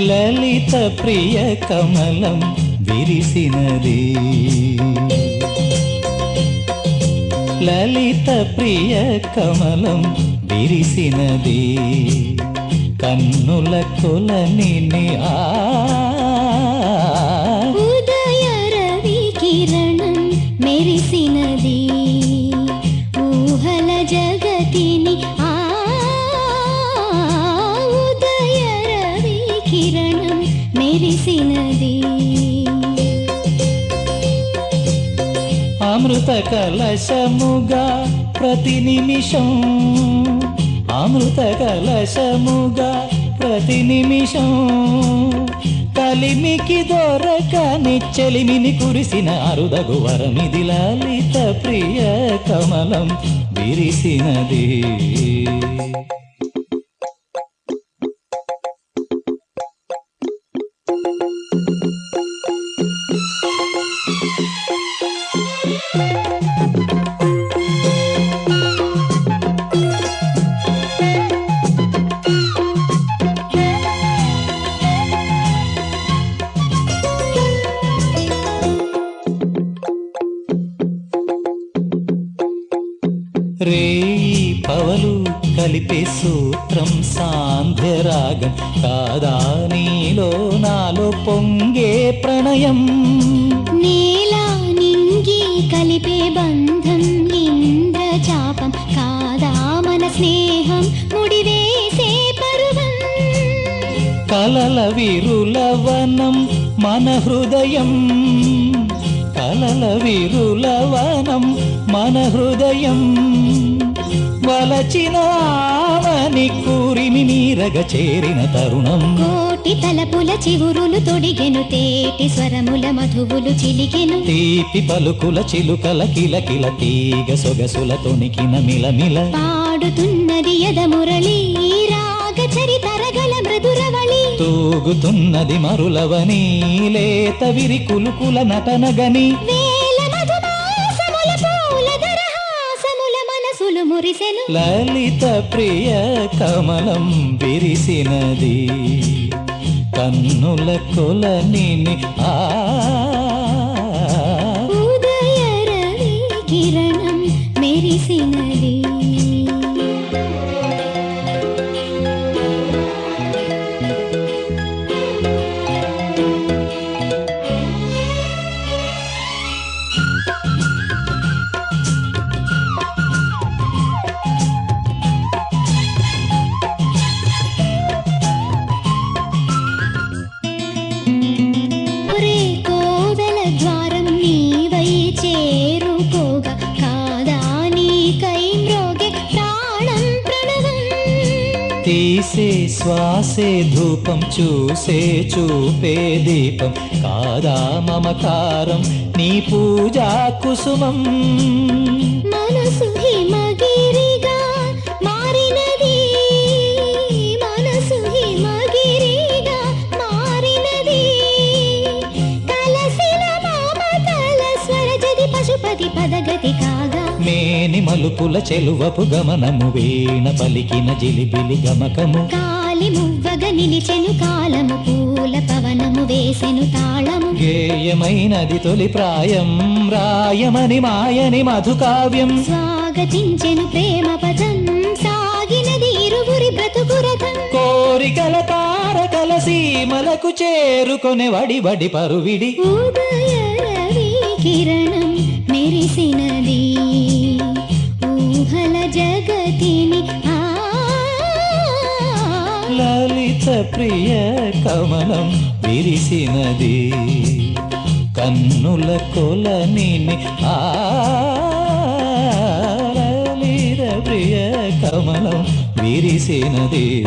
లలిత ప్రియ కమలం విరిసినది. లలిత ప్రియ కమలం విరిసినది. కన్నుల కొలని ఆ మెరిసినది అమృత కలశముగా ప్రతి నిమిషం అమృత కలశముగా ప్రతి నిమిషం కలిమికి దొరకని చెలిమిని కురిసిన అరుదగు వరమిది లలిత ప్రియ కమలం విరిసినది. రేయి పవలు కలిపే సూత్రం సాంధ్యరాగం కాదా నీలో నాలో పొంగే ప్రణయం? నేల నింగి కలిపే బంధం ఇంద్రచాపం కాదా మన స్నేహం ముడివేసే పరువం కలల విరులవనం మన హృదయం కలల విరులవనం మన హృదయం. వలచిన ఆమని కూరిమి నీరగ చేరిన తరుణం. కోటి తలపుల చివురులు తొడిగెను తేటి స్వరముల మధువులు చిలికెను. తీపి పలుకుల చిలుకల కిలకిల తీగ సొగసుల తొణికిన మిలమిల. పాడుతున్నది యద మురళి తూగుతున్నది మరులవని లేత విరి కులుకుల నటనగని. లలిత ప్రియ కమలం విరిసినది. కన్నుల కొలని ఆ ఉదయ రవి కిరణం మెరిసినది. తీసే శ్వాసే ధూపం చూసే చూపే దీపం. కాదా మమకారం నీ పూజా కుసుమం. మనసు మేని మలుపుల చెలువపు గమనము వీణ పలికిన జిలిబిలి గమకము. కాలి మువ్వగ నిలిచెను కాలము పూల పవనము వేసెను తాళము. గేయమైనది తొలి ప్రాయం రాయమని మాయని మధుకావ్యం. స్వాగతించెను ప్రేమ పదం సాగినది ఇరువురి బ్రతుకురథం కోరికల తారకల సీమలకు చేరుకొనే వడి వడి పరువిడి. ఉదయ రవి కిరణం మెరిసినది జగతిని లలిత ప్రియ కమలం విరిసినది. కన్నుల కొలని ఆ. లలిత ప్రియ కమలం విరిసినది.